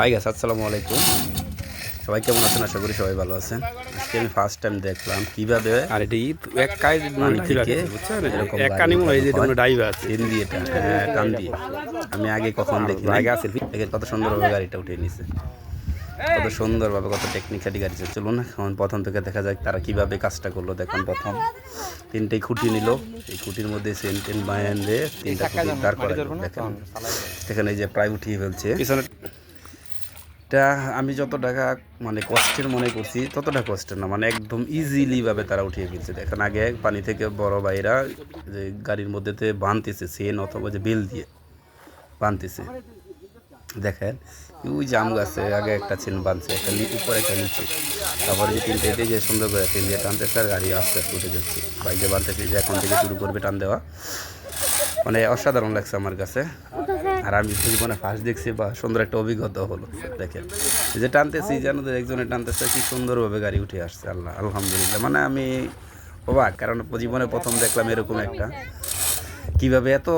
High গাছ আসসালামু আলাইকুম। সবাই কেমন আছেন? আশা করি সবাই ভালো আছেন। আজকে আমি ফার্স্ট টাইম দেখলাম কীভাবে আর এটি এক কাজ থেকে আছে বুঝছেন? এরকম এক কানি মনে হয় যে ডাইভ আছে। চেন দিয়ে টান হ্যাঁ, টান দিয়ে। আমি আগে কখন দেখি আগে আছে। দেখে কত সুন্দরভাবে গাড়িটা উঠিয়ে নিছে। কত সুন্দরভাবে কত টেকনিক্যালি গাড়ি। চলুন এখন প্রথম থেকে দেখা যাক তারা কীভাবে কাজটা করল। দেখুন প্রথম তিনটেই খুঁটি নিল। এই খুঁটির মধ্যে সেন টেন বায়ান দিয়ে তিনটা খুঁটি দাঁড় করা দেখেন দেখেন এই যে প্রায় উঠিয়ে ফেলছে। পিছনে এটা আমি যত টাকা মানে কষ্টের মনে করছি, ততটা কষ্টের না মানে একদম ইজিলিভাবে তারা উঠিয়ে ফেলছে। দেখেন আগে পানি থেকে বড় ভাইরা যে গাড়ির মধ্যেতে বানতেছে, সেন অথবা যে বেল দিয়ে বানতেছে। দেখেন, ওই জাম গাছে আগে একটা চেন বানছে, একটা উপরে একটা নিচে। তারপরে যে তিনটে যে সুন্দর করে তেল দিয়ে টানতেছে আর গাড়ি আস্তে আস্তে উঠে যাচ্ছে। বাইক যে বানতেছে, যে এখন থেকে শুরু করবে টান দেওয়া। মানে অসাধারণ লাগছে আমার কাছে। আর আমি জীবনে ফার্স্ট দেখছি বা সুন্দর একটা অভিজ্ঞতা হলো। দেখেন যে টানতেছি, যেন তো একজনে টানতেছে, কি সুন্দরভাবে গাড়ি উঠে আসছে, আল্লাহ, আলহামদুলিল্লাহ। মানে আমি অবাক, কারণ জীবনে প্রথম দেখলাম এরকম একটা। কীভাবে এত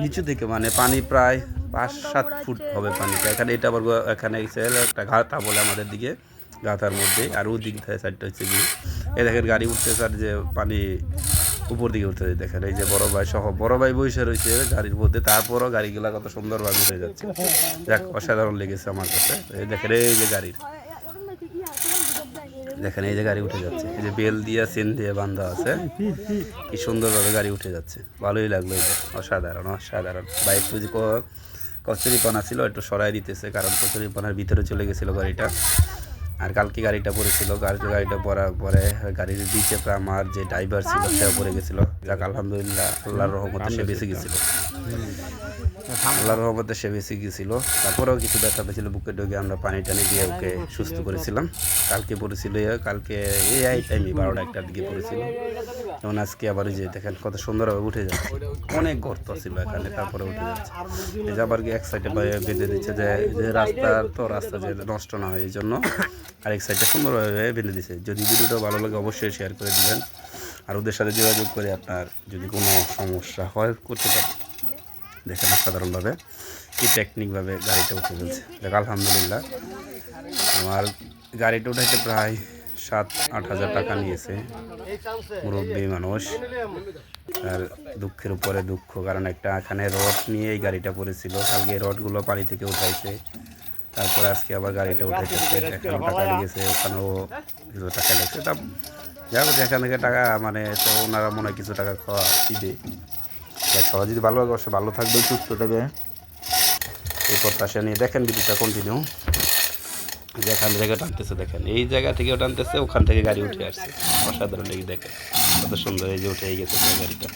নিচু থেকে মানে পানি প্রায় পাঁচ সাত ফুট হবে পানিটা এখানে এটা আবার এখানে একটা ঘাতা বলে আমাদের দিকে গাথার মধ্যে। আর ওই দিক থেকে সাইডটা হচ্ছে গিয়ে। এ দেখেন, গাড়ি উঠতে আর যে পানি উপর দিকে উঠতেছে দেখেন, এই যে বড় ভাই সহ, বড় ভাই বসে রয়েছে গাড়ির মধ্যে, তারপরও গাড়িগুলো কত সুন্দরভাবে উঠে যাচ্ছে। যাক, অসাধারণ লেগেছে আমার কাছে। এই দেখেন, এই যে গাড়ির। দেখেন, এই যে গাড়ি উঠে যাচ্ছে। এই যে বেল দিয়ে, চেন দিয়ে বান্ধা আছে। কি সুন্দরভাবে গাড়ি উঠে যাচ্ছে। ভালোই লাগল এটা অসাধারণ অসাধারণ। বা একটু যে কচুরিপানা ছিল, একটু সরাই দিতেছে, কারণ কচুরিপানার ভিতরে চলে গেছিল গাড়িটা। আর কালকে গাড়িটা পড়েছিল, কালকে গাড়িটা পড়ার পরে গাড়ির দিকে আমার যে ড্রাইভার ছিল সে পড়ে গেছিল। যাক, আলহামদুলিল্লাহ, আল্লাহর রহমতে সে বেঁচে গেছিল। আল্লাহর রহমতে সে বেঁচে গেছিল। তারপরেও কিছু ব্যথা পেয়েছিল, বুকে ঢুকে আমরা পানি টানি দিয়ে ওকে সুস্থ করেছিলাম। কালকে পড়েছিল কালকে এই টাইমে বারোটা একটার দিকে পড়েছিল। যেমন আজকে আবার যে দেখেন কত সুন্দরভাবে উঠে যাচ্ছে। অনেক গর্ত ছিল এখানে, তারপরে উঠে যাচ্ছে। এই যে আবার এক সাইডে বেঁধে দিচ্ছে যে রাস্তার তো রাস্তা যে নষ্ট না হয়, এই জন্য আরেক সাইডে সুন্দরভাবে বেঁধে দিচ্ছে যদি ভিডিওটা ভালো লাগে অবশ্যই শেয়ার করে দিবেন। আর ওদের সাথে যোগাযোগ করে আপনার যদি কোনো সমস্যা হয়, করতে পারেন। দেখেন অসাধারণভাবে কি টেকনিকভাবে গাড়িটা উঠে ফেলছে। দেখ, আলহামদুলিল্লাহ। আমার গাড়িটা উঠাইতে প্রায় সাত, আট হাজার টাকা নিয়েছে। মুরব্বী মানুষ। আর দুঃখের উপরে দুঃখ, কারণ একটা এখানে রড নিয়ে এই গাড়িটা পড়েছিল। আগে রডগুলো পানি থেকে উঠাইছে। তারপরে আজকে আবার গাড়িটা উঠাইতেছে। এখানেও টাকা লেগেছে, ওখানেও কিছু টাকা লেগেছে। তা যাই হোক, যেখান থেকে টাকা মানে তো ওনারা মনে হয় কিছু টাকা খাওয়া দিবে। সবাই যদি ভালো লাগে অবশ্যই ভালো থাকবে সুস্থ থাকবে এই প্রত্যাশা নিয়ে দেখেন ভিডিওটা কন্টিনিউ যেখান থেকে টানতেছে দেখেন, এই জায়গা থেকেও টানতেছে, ওখান থেকে গাড়ি উঠে আসছে। অসাধারণ এই দেখেন, কত সুন্দর এই যে উঠে গেছে গাড়িটা।